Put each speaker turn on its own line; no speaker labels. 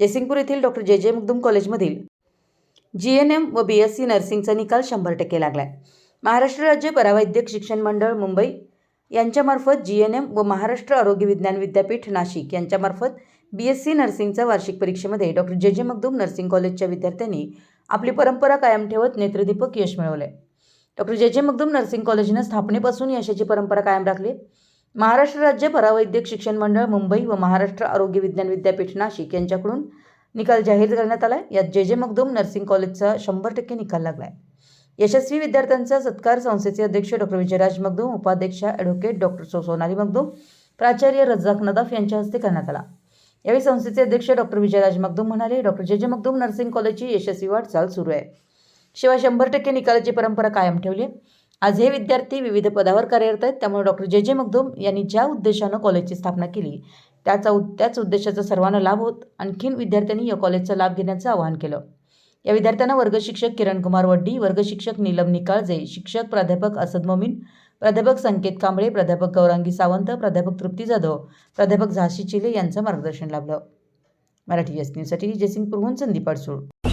जयसिंगपूर येथील डॉक्टर जे जे मुग्दुम कॉलेजमधील जी एन एम व बी एस सी नर्सिंगचा निकाल शंभर टक्के लागला आहे महाराष्ट्र राज्य परावैद्यक शिक्षण मंडळ मुंबई यांच्यामार्फत जी एन एम व महाराष्ट्र आरोग्य विज्ञान विद्यापीठ नाशिक यांच्यामार्फत बी एस सी नर्सिंगचा वार्षिक परीक्षेमध्ये डॉक्टर जे जे मगदूम नर्सिंग कॉलेजच्या विद्यार्थ्यांनी आपली परंपरा कायम ठेवत नेत्रदीपक यश मिळवले डॉक्टर जे जे मगदूम नर्सिंग कॉलेजनं स्थापनेपासून यशाची परंपरा कायम राखली महाराष्ट्र राज्य परावैद्यक शिक्षण मंडळ मुंबई व महाराष्ट्र आरोग्य विज्ञान विद्यापीठ नाशिक यांच्याकडून निकाल जाहीर करण्यात आला यात जे जे मगदूम नर्सिंग कॉलेजचा शंभर टक्के निकाल लागला आहे यशस्वी विद्यार्थ्यांचा सत्कार संस्थेचे अध्यक्ष डॉक्टर विजयराज मगदूम उपाध्यक्षा ॲडव्होकेट डॉक्टर सो सोनाली मगदूम प्राचार्य रज्जाक नदाफ यांच्या हस्ते करण्यात आला. यावेळी संस्थेचे अध्यक्ष डॉक्टर विजयराज मगदूम म्हणाले डॉक्टर जे जे मगदूम नर्सिंग कॉलेजची यशस्वी वाटचाल सुरू आहे. शिवाय शंभर टक्के निकालाची परंपरा कायम ठेवली आहे. आज हे विद्यार्थी विविध पदावर कार्यरत आहेत. त्यामुळे डॉक्टर जे जे मगदूम यांनी ज्या उद्देशानं कॉलेजची स्थापना केली त्याचा उद- त्याच उद्देशाचा सर्वांना लाभ होत आणखीन विद्यार्थ्यांनी या कॉलेजचा लाभ घेण्याचं आवाहन केलं. या विद्यार्थ्यांना वर्गशिक्षक किरण कुमार वड्डी वर्गशिक्षक नीलम निकाळजे शिक्षक प्राध्यापक असद मोमीन प्राध्यापक संकेत कांबळे प्राध्यापक गौरांगी सावंत प्राध्यापक तृप्ती जाधव प्राध्यापक झाशी चिले यांचं मार्गदर्शन लाभलं. मराठी एस न्यूजसाठी जयसिंगपूरहून संदीप अडसूळ